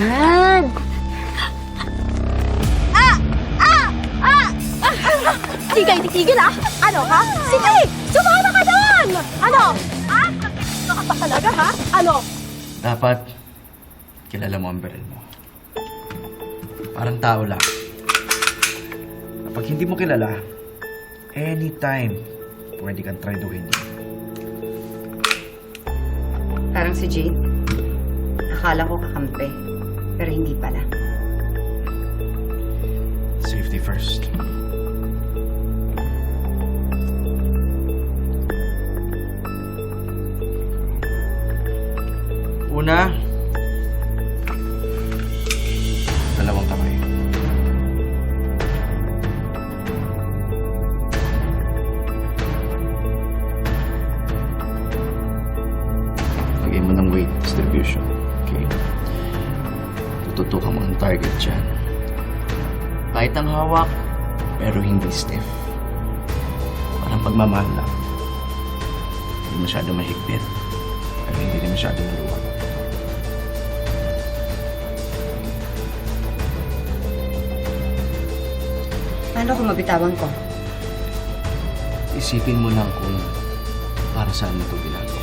Yan. Tigay, tigil ah! Ano ha? Sige! Sumama ka doon! Ano? Ha? Ano ka talaga ha? Ano? Dapat, kilala mo ang baril mo. Parang tao lang. Kapag hindi mo kilala, anytime, pwede kang traduhin niya. Parang si Jade. Akala ko kakampi. Pero hindi pala. Safety first. Una, dalawang kamay. Lagay mo ng weight distribution. Okay? Tututukan mo ang target dyan. Kahit ang hawak, pero hindi stiff. Parang pagmamahal lang. Hindi masyado mahigpit, pero hindi rin masyado maluwag. Paano kung mabitawan ko? Isipin mo lang kung para saan mo ito ginagawa.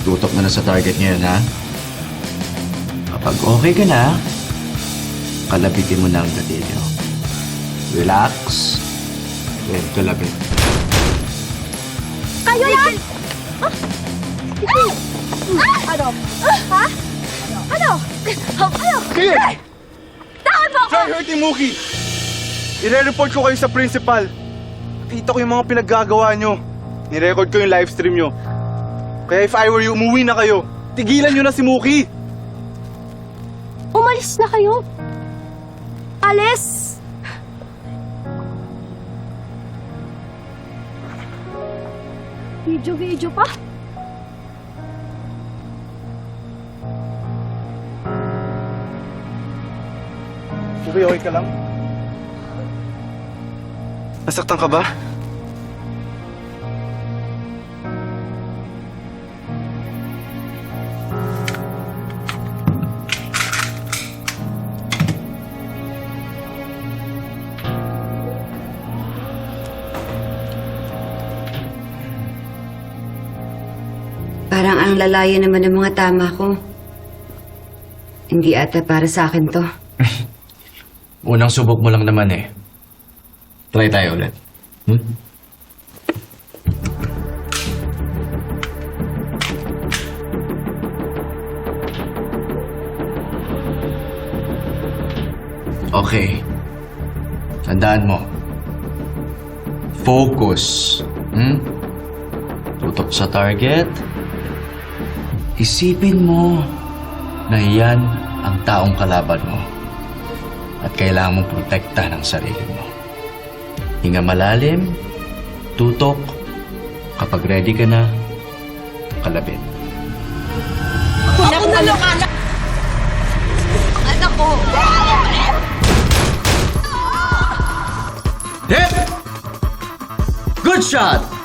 Tutok na na sa target ngayon, ha? Kapag okay ka na, kalabitin mo na ang gatilyo. Relax. Then, kalabit. Kayo yan! Ah! Ano? Ha? Ano? Ano? Sige! Taon mo ako! Try hurting Mookie! I-report ko kayo sa principal. Kita ko yung mga pinaggagawa nyo. Nirecord ko yung live stream nyo. Kaya if I were you, umuwi na kayo. Tigilan nyo na si Mookie! Umalis na kayo. Alis! Video-video pa? Okay, okay ka lang? Nasaktan ka ba? Ang lalayo naman ng mga tama ko. Hindi ata para sa akin to. Unang subok mo lang naman eh. Try tayo ulit. Hmm? Okay. Tandaan mo. Focus. Hmm? Tutok sa target. Isipin mo na yan ang taong kalaban mo at kailangan mong protektahan ang sarili mo. Hinga malalim, tutok, kapag ready ka na, kalabit. Ako na lang, anak! Anak ko! Hit! Good shot!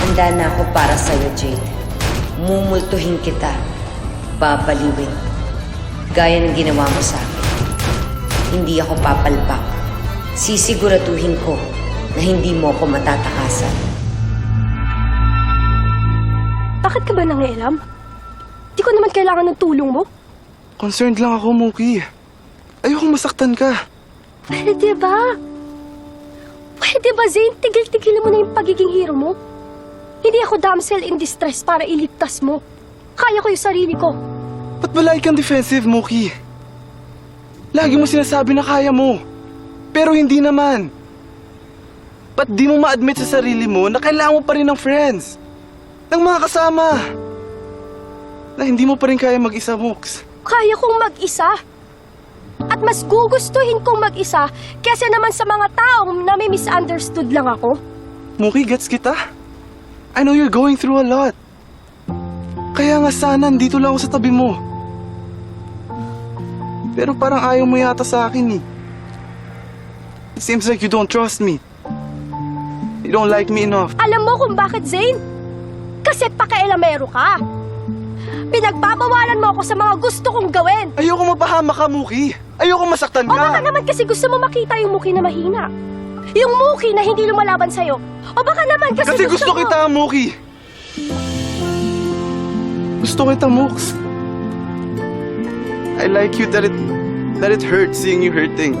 Handa na ako para sa'yo, Jade. Mumultuhin kita. Babaliwin. Gaya ng ginawa mo sa akin. Hindi ako papalpak. Sisiguraduhin ko na hindi mo ako matatakasan. Bakit ka ba nangialam? Di ko naman kailangan ng tulong mo. Concerned lang ako, Mookie. Ayokong masaktan ka. Pwede ba? Pwede ba, Zane? Tigil-tigil mo na yung pagiging hero mo. Hindi ako damsel in distress para iligtas mo. Kaya ko yung sarili ko. Ba't ba lagi kang defensive, Mookie? Lagi mo sinasabi na kaya mo. Pero hindi naman. Ba't di mo ma-admit sa sarili mo na kailangan mo pa rin ng friends? Ng mga kasama. Na hindi mo pa rin kaya mag-isa, Mooks. Kaya kong mag-isa. At mas gugustuhin kong mag-isa kesa naman sa mga taong na may misunderstood lang ako. Muki, gets kita. I know you're going through a lot. Kaya nga sana, dito lang ako sa tabi mo. Pero parang ayaw mo yata sa akin eh. It seems like you don't trust me. You don't like me enough. Alam mo kung bakit, Zane? Kasi pakialamero ka. Pinagbabawalan mo ako sa mga gusto kong gawin. Ayoko mapahama ka, Muki. Ayoko masaktan O baka ka. naman kasi gusto mo makita yung Muki na mahina. Yung Muki na hindi lumalaban sa'yo. O baka naman kasi, Kasi gusto mo... kita, Muki. Gusto kita, Mooks. I like you that it that it hurts seeing you hurting.